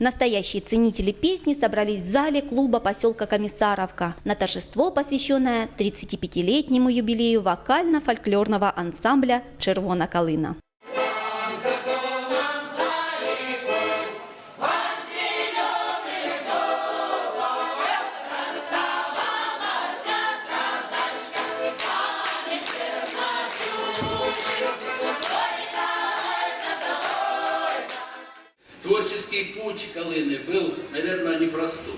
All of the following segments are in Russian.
Настоящие ценители песни собрались в зале клуба поселка Комиссаровка на торжество, посвященное 35-летнему юбилею вокально-фольклорного ансамбля «Червона калина». Творческий путь Калины был, наверное, непростой.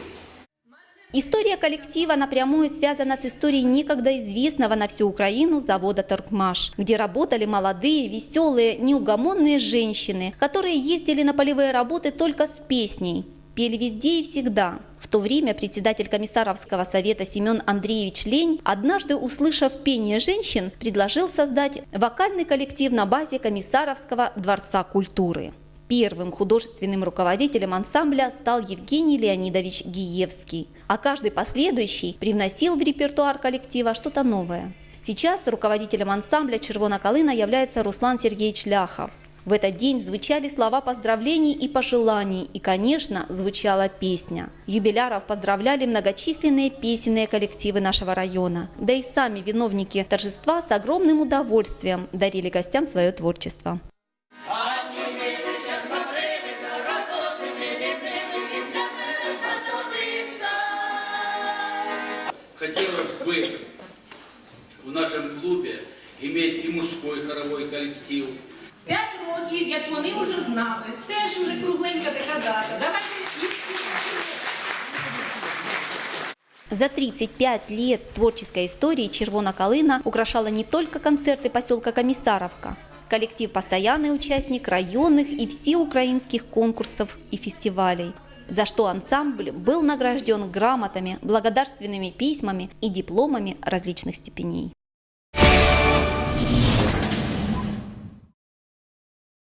История коллектива напрямую связана с историей некогда известного на всю Украину завода «Торгмаш», где работали молодые, веселые, неугомонные женщины, которые ездили на полевые работы только с песней, пели везде и всегда. В то время председатель комиссаровского совета Семен Андреевич Лень, однажды услышав пение женщин, предложил создать вокальный коллектив на базе комиссаровского дворца культуры. Первым художественным руководителем ансамбля стал Евгений Леонидович Гиевский, а каждый последующий привносил в репертуар коллектива что-то новое. Сейчас руководителем ансамбля «Червона калина» является Руслан Сергеевич Ляхов. В этот день звучали слова поздравлений и пожеланий, и, конечно, звучала песня. Юбиляров поздравляли многочисленные песенные коллективы нашего района. Да и сами виновники торжества с огромным удовольствием дарили гостям свое творчество. Хотелось бы в нашем клубе иметь и мужской хоровой коллектив, П'ять років, як вони вже знали, теж вже кругленька така дата. Давайте За 35 лет творческой истории «Червона калина» украшала не только концерты поселка Комиссаровка. Коллектив – постоянный участник районных и всеукраинских конкурсов и фестивалей, за что ансамбль был награжден грамотами, благодарственными письмами и дипломами различных степеней.